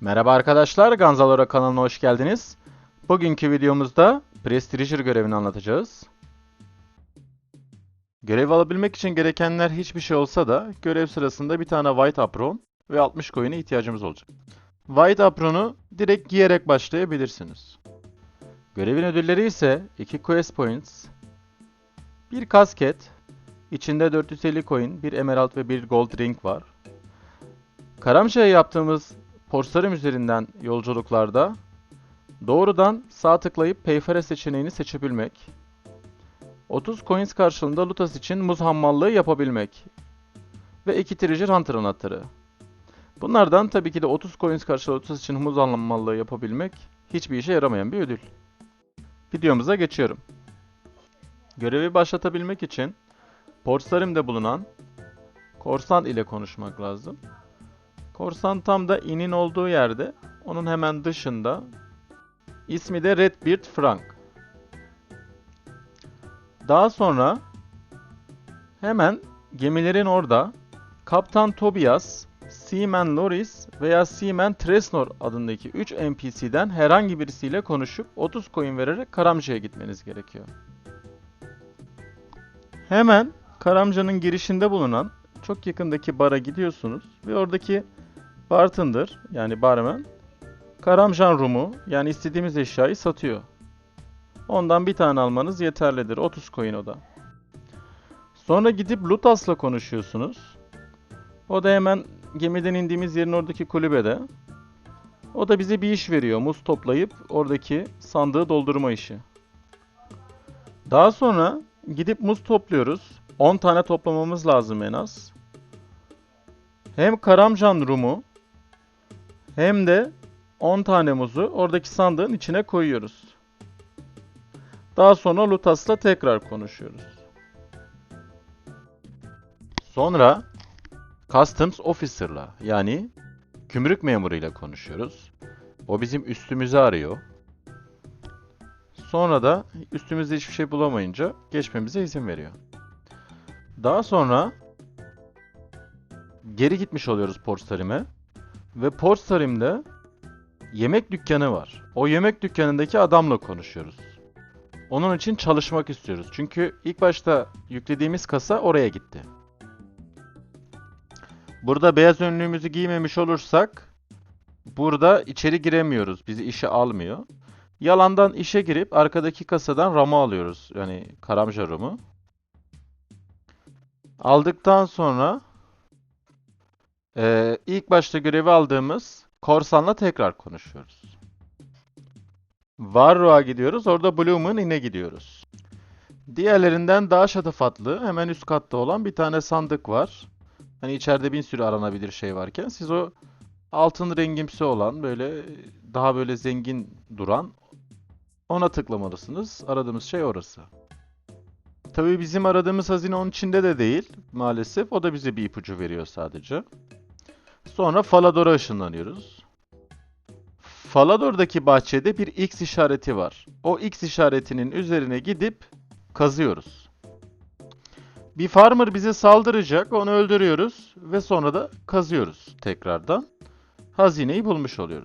Merhaba arkadaşlar, Ganzalora kanalına hoş geldiniz. Bugünkü videomuzda Prestiger görevini anlatacağız. Görev alabilmek için gerekenler hiçbir şey olsa da görev sırasında bir tane White Apron ve 60 coin'e ihtiyacımız olacak. White Apron'u direkt giyerek başlayabilirsiniz. Görevin ödülleri ise 2 Quest Points, bir kasket, içinde 450 coin, bir emerald ve bir gold ring var. Karamşa'ya yaptığımız Porsarim üzerinden yolculuklarda doğrudan sağ tıklayıp Payfare seçeneğini seçebilmek, 30 coins karşılığında Lutas için muz hammallığı yapabilmek ve 2 Treasure Hunter anahtarı. Bunlardan tabii ki de 30 coins karşılığında Lutas için muz hammallığı yapabilmek hiçbir işe yaramayan bir ödül. Videomuza geçiyorum. Görevi başlatabilmek için Porsarim'de bulunan korsan ile konuşmak lazım. Korsan tam da inin olduğu yerde, onun hemen dışında. İsmi de Redbeard Frank. Daha sonra hemen gemilerin orada Kaptan Tobias, Seaman Loris veya Seaman Tresnor adındaki 3 NPC'den herhangi birisiyle konuşup 30 coin vererek Karamca'ya gitmeniz gerekiyor. Hemen Karamca'nın girişinde bulunan çok yakındaki bara gidiyorsunuz ve oradaki bartender yani barman Karamjan Rum'u yani istediğimiz eşyayı satıyor. Ondan bir tane almanız yeterlidir. 30 coin o da. Sonra gidip Lutas'la konuşuyorsunuz. O da hemen gemiden indiğimiz yerin oradaki kulübede. O da bize bir iş veriyor. Muz toplayıp oradaki sandığı doldurma işi. Daha sonra gidip muz topluyoruz. 10 tane toplamamız lazım en az. Hem Karamjan Rum'u hem de 10 tane muzu oradaki sandığın içine koyuyoruz. Daha sonra Lutas'la tekrar konuşuyoruz. Sonra Customs Officer'la yani gümrük memuruyla konuşuyoruz. O bizim üstümüzü arıyor. Sonra da üstümüzde hiçbir şey bulamayınca geçmemize izin veriyor. Daha sonra geri gitmiş oluyoruz Portsarim'e. Ve Portsarim'de yemek dükkanı var. O yemek dükkanındaki adamla konuşuyoruz. Onun için çalışmak istiyoruz. Çünkü ilk başta yüklediğimiz kasa oraya gitti. Burada beyaz önlüğümüzü giymemiş olursak burada içeri giremiyoruz. Bizi işe almıyor. Yalandan işe girip arkadaki kasadan ramı alıyoruz. Yani karamja rumu. Aldıktan sonra ee, ilk başta görevi aldığımız korsanla tekrar konuşuyoruz. Varro'a gidiyoruz. Orada Bloom'un ine gidiyoruz. Diğerlerinden daha şatafatlı, hemen üst katta olan bir tane sandık var. Hani içeride bir sürü aranabilir şey varken siz o altın rengimsi olan böyle daha böyle zengin duran ona tıklamalısınız. Aradığımız şey orası. Tabii bizim aradığımız hazine onun içinde de değil maalesef. O da bize bir ipucu veriyor sadece. Sonra Falador'a ışınlanıyoruz. Falador'daki bahçede bir X işareti var. O X işaretinin üzerine gidip kazıyoruz. Bir farmer bize saldıracak, onu öldürüyoruz ve sonra da kazıyoruz tekrardan. Hazineyi bulmuş oluyoruz.